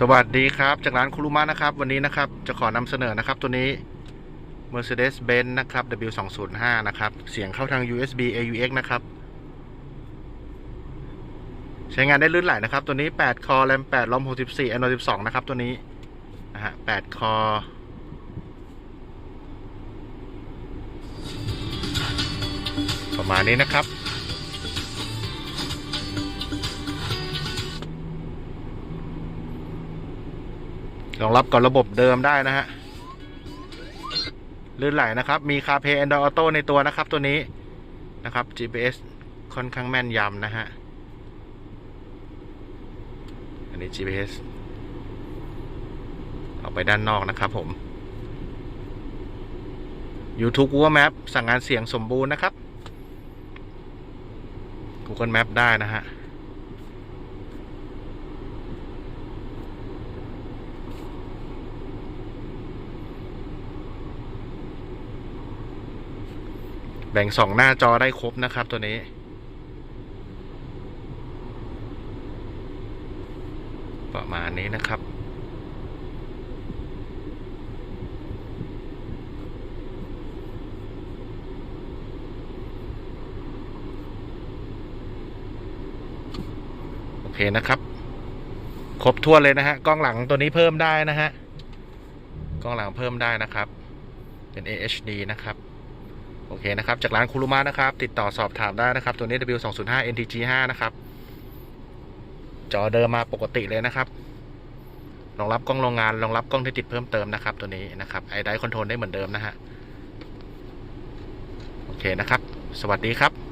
สวัสดีครับ จากร้านคุรุมะนะครับ วันนี้นะครับ จะขอนำเสนอนะครับตัวนี้ Mercedes-Benz นะครับ W205 นะครับ เสียงเข้าทาง USB AUX นะครับ ใช้งานได้ลื่นไหลนะครับ ตัวนี้ 8 คอแรม8ลอม64 a n o 12 นะครับ ตัวนี้นะฮะ8คอประมาณนี้นะครับ รองรับกับระบบเดิมได้นะฮะลื่นไหลนะครับ มีคาเพย์ Android Auto ในตัวนะครับตัวนี้นะครับ GPS ค่อนข้างแม่นยำนะฮะ อันนี้ GPS ออกไปด้านนอกนะครับผม YouTube Google Map สั่งงานเสียงสมบูรณ์นะครับ Google Map ได้นะฮะ แบ่งสองหน้าจอได้ครบนะครับตัวนี้ ประมาณนี้นะครับโอเคนะครับ ครบถ้วเลยนะฮะกล้องหลังตัวนี้เพิ่มได้นะฮะกล้องหลังเพิ่มได้นะครับ เป็น AHD นะครับ โอเคนะครับ จากร้านคุรุมะนะครับ ติดต่อสอบถามได้นะครับ ตัวนี้ W205 NTG5 นะครับ จอเดิมมาปกติเลยนะครับรองรับกล้องโรงงานรองรับกล้องที่ติดเพิ่มเติมนะครับ ตัวนี้นะครับไอไดคอนโทรลได้เหมือนเดิมนะฮะ โอเคนะครับ สวัสดีครับ